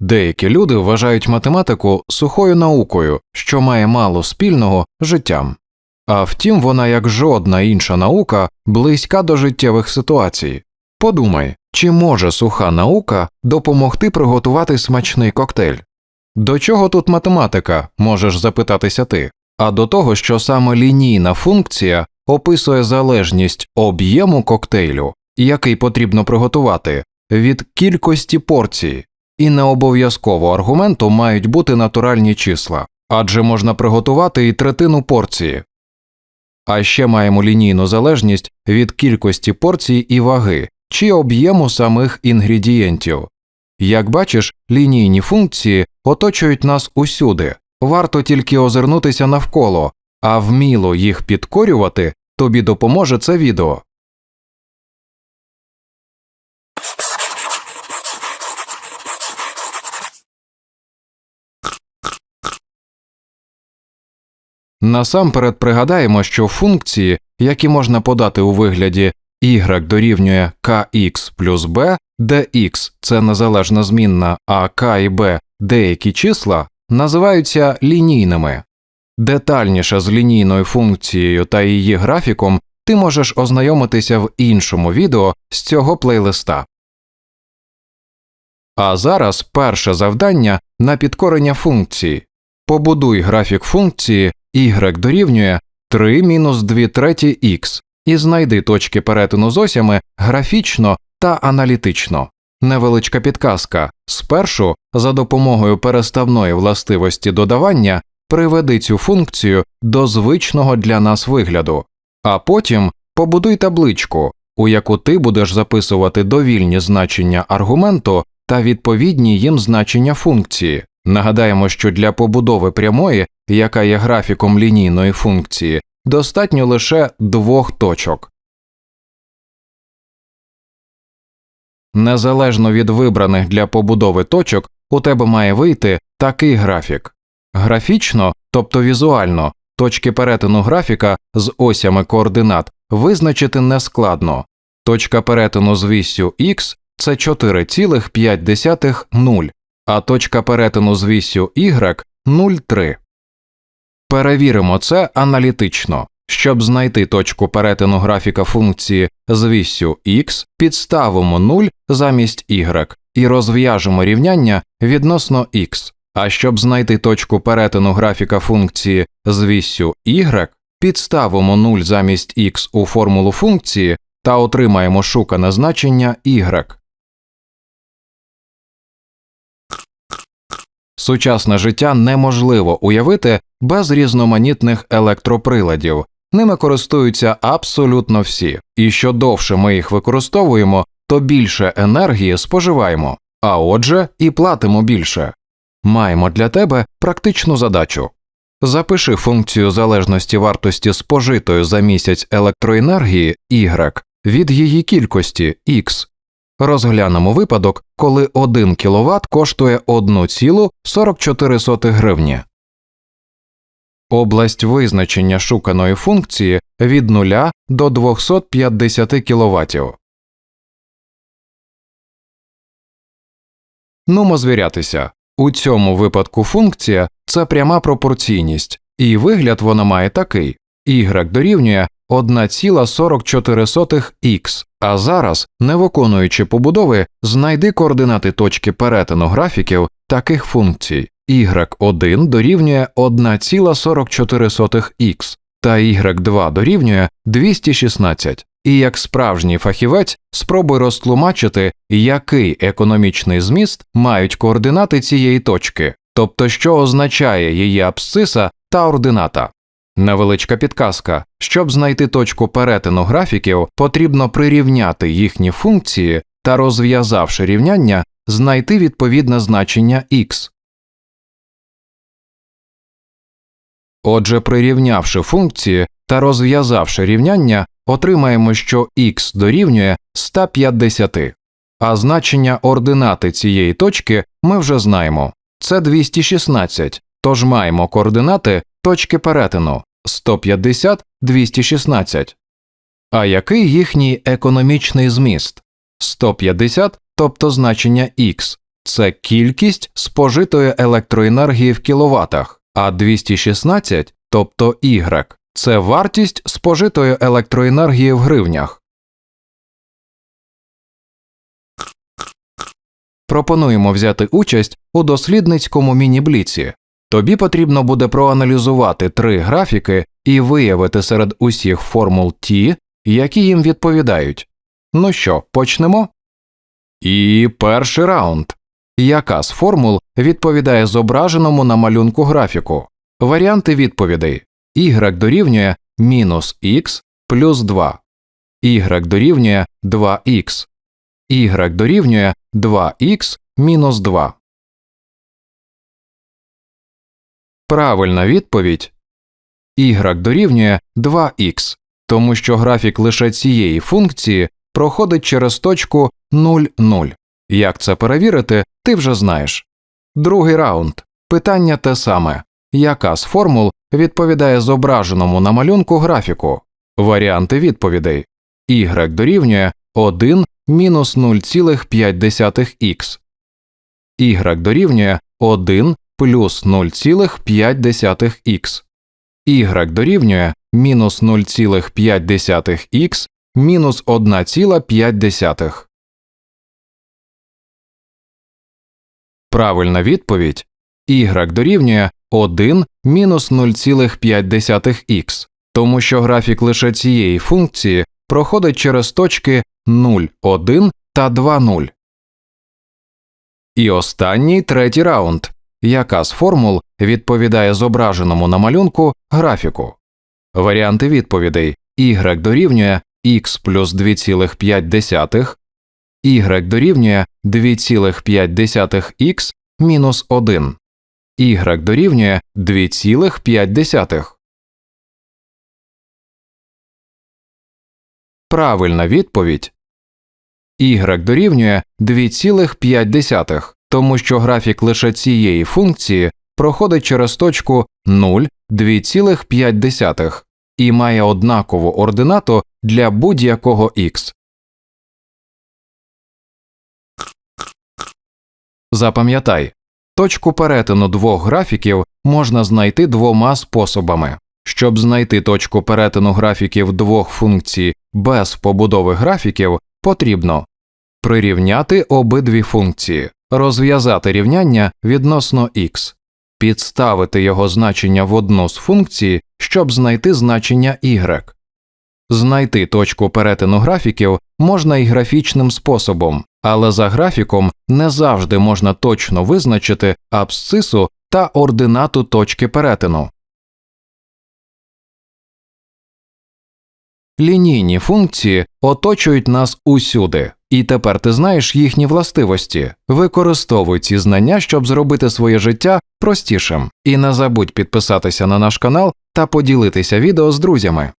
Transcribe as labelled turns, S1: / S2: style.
S1: Деякі люди вважають математику сухою наукою, що має мало спільного життям. А втім, вона, як жодна інша наука, близька до життєвих ситуацій. Подумай, чи може суха наука допомогти приготувати смачний коктейль? До чого тут математика, можеш запитатися ти, а до того, що саме лінійна функція описує залежність об'єму коктейлю, який потрібно приготувати, від кількості порцій, і не обов'язково аргументу мають бути натуральні числа, адже можна приготувати і третину порції. А ще маємо лінійну залежність від кількості порцій і ваги чи об'єму самих інгредієнтів. Як бачиш, лінійні функції оточують нас усюди, варто тільки озирнутися навколо, а вміло їх підкорювати тобі допоможе це відео. Насамперед пригадаємо, що функції, які можна подати у вигляді y дорівнює kx плюс b, де x – це незалежна змінна, а k і b – деякі числа, називаються лінійними. Детальніше з лінійною функцією та її графіком ти можеш ознайомитися в іншому відео з цього плейлиста. А зараз перше завдання на підкорення функції. Побудуй графік функції y дорівнює 3 мінус 2 треті х і знайди точки перетину з осями графічно та аналітично. Невеличка підказка спершу за допомогою переставної властивості додавання приведи цю функцію до звичного для нас вигляду, а потім побудуй табличку, у яку ти будеш записувати довільні значення аргументу та відповідні їм значення функції. Нагадаємо, що для побудови прямої, яка є графіком лінійної функції, достатньо лише двох точок. Незалежно від вибраних для побудови точок, у тебе має вийти такий графік. Графічно, тобто візуально, точки перетину графіка з осями координат визначити нескладно. Точка перетину з віссю х це 4,5 0, а точка перетину з віссю y 0,3. Перевіримо це аналітично. Щоб знайти точку перетину графіка функції з віссю x, підставимо 0 замість y і розв'яжемо рівняння відносно x. А щоб знайти точку перетину графіка функції з віссю y, підставимо 0 замість x у формулу функції та отримаємо шукане значення y. Сучасне життя неможливо уявити без різноманітних електроприладів. Ними користуються абсолютно всі, і що довше ми їх використовуємо, то більше енергії споживаємо, а отже, і платимо більше. Маємо для тебе практичну задачу. Запиши функцію залежності вартості спожитої за місяць електроенергії y від її кількості x. Розглянемо випадок, коли 1 кВт коштує 1,44 гривні. Область визначення шуканої функції від 0 до 250 кВт. Нумо звірятися. У цьому випадку функція це пряма пропорційність, і вигляд вона має такий y дорівнює 1,44х, а зараз, не виконуючи побудови, знайди координати точки перетину графіків таких функцій y1 дорівнює 1,44х та y2 дорівнює 216. І як справжній фахівець спробуй розтлумачити, який економічний зміст мають координати цієї точки, тобто що означає її абсциса та ордината. Невеличка підказка. Щоб знайти точку перетину графіків, потрібно прирівняти їхні функції та, розв'язавши рівняння, знайти відповідне значення x. Отже, прирівнявши функції та розв'язавши рівняння, отримаємо, що x дорівнює 150, а значення ординати цієї точки ми вже знаємо. Це 216, тож маємо координати точки перетину 150 216. А який їхній економічний зміст? 150, тобто значення x, це кількість спожитої електроенергії в кіловатах, а 216, тобто Y, це вартість спожитої електроенергії в гривнях. Пропонуємо взяти участь у дослідницькому міні-бліці. Тобі потрібно буде проаналізувати три графіки і виявити серед усіх формул ті, які їм відповідають. Ну що, почнемо? І перший раунд. Яка з формул відповідає зображеному на малюнку графіку? Варіанти відповідей y дорівнює мінус х плюс 2, y дорівнює 2х, y дорівнює 2х мінус 2. Правильна відповідь y дорівнює 2х, тому що графік лише цієї функції проходить через точку 0, 0. Як це перевірити, ти вже знаєш. Другий раунд. Питання те саме. Яка з формул відповідає зображеному на малюнку графіку? Варіанти відповідей y дорівнює 1 мінус 0,5х, y дорівнює 1 плюс 0,5х, y дорівнює мінус 0,5х мінус 1,5. Правильна відповідь y дорівнює 1 мінус 0,5х, тому що графік лише цієї функції проходить через точки 0, 1 та 2, 0. І останній третій раунд. Яка з формул відповідає зображеному на малюнку графіку? Варіанти відповідей y дорівнює х плюс 2,5, y дорівнює 2,5х мінус 1, y дорівнює 2,5. Правильна відповідь y дорівнює 2,5, тому що графік лише цієї функції проходить через точку 0, 2,5 і має однакову ординату для будь-якого х. Запам'ятай, точку перетину двох графіків можна знайти двома способами. Щоб знайти точку перетину графіків двох функцій без побудови графіків, потрібно прирівняти обидві функції, розв'язати рівняння відносно х, підставити його значення в одну з функцій, щоб знайти значення y. Знайти точку перетину графіків можна і графічним способом, але за графіком не завжди можна точно визначити абсцису та ординату точки перетину. Лінійні функції оточують нас усюди, і тепер ти знаєш їхні властивості. Використовуй ці знання, щоб зробити своє життя простішим. І не забудь підписатися на наш канал та поділитися відео з друзями.